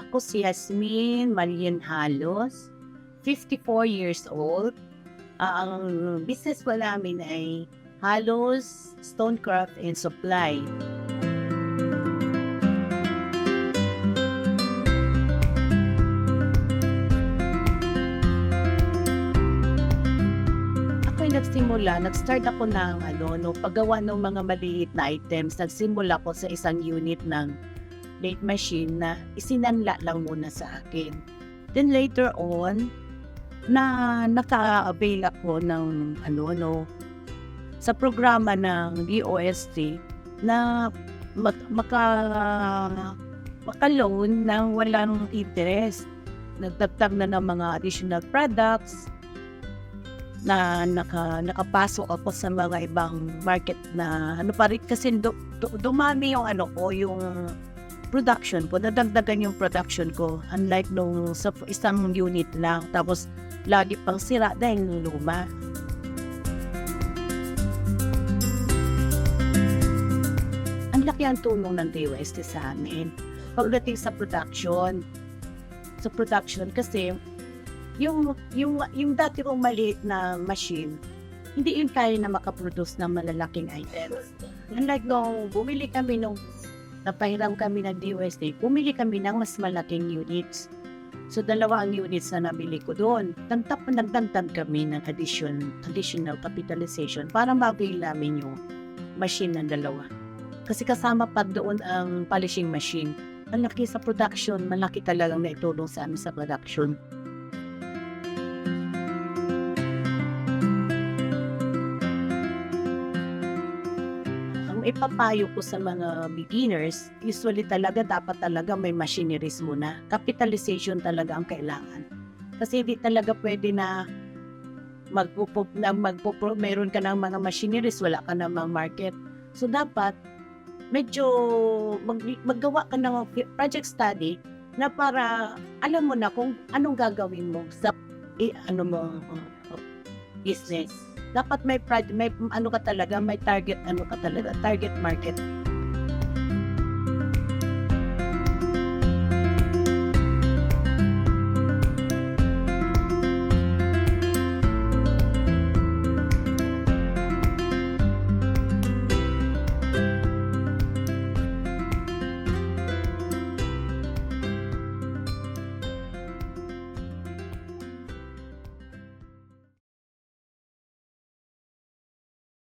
Ako si Yasmin Marian Halos, 54 years old. Ah, ang business ko namin ay Halos Stonecraft and Supply. Nagsimula, nag-start ako ng ano, no, paggawa ng mga maliit na items. Nagsimula ko sa isang unit ng late machine na isinanla lang muna sa akin. Then later on, na naka-avail ako ng ano no sa programa ng DOST na mag, maka maka-loan ng walang interest. Nagtagtag na ng mga additional products na naka, nakapasok ako sa mga ibang market na ano pa rin kasi du, du- dumami yung ano ko yung production ko nadagdagan yung production ko. Unlike nung sa isang unit lang tapos lagi pang sira dahil luma. Ang laki ang tulong ng DOST sa amin. Pagdating sa production sa production kasi yung yung yung dati kong maliit na machine hindi yun kaya na makaproduce ng malalaking items. Unlike nung bumili kami nung napahiram kami ng DOST, bumili kami ng mas malaking units. So, dalawa ang units na nabili ko doon. Nagtap, nagdagdag kami ng addition, additional capitalization para ma-avail namin yung machine ng dalawa. Kasi kasama pa doon ang polishing machine. Malaki sa production, malaki talagang naitulong sa amin sa production. Ipapayo ko sa mga beginners, usually talaga dapat talaga may machineries muna. Capitalization talaga ang kailangan. Kasi hindi talaga pwede na magpupo na magpupo meron ka ng mga machineries, wala ka namang market. So dapat medyo mag, maggawa ka ng project study na para alam mo na kung anong gagawin mo sa i, ano mo business dapat may prod, may ano ka talaga, may target ano ka talaga, target market.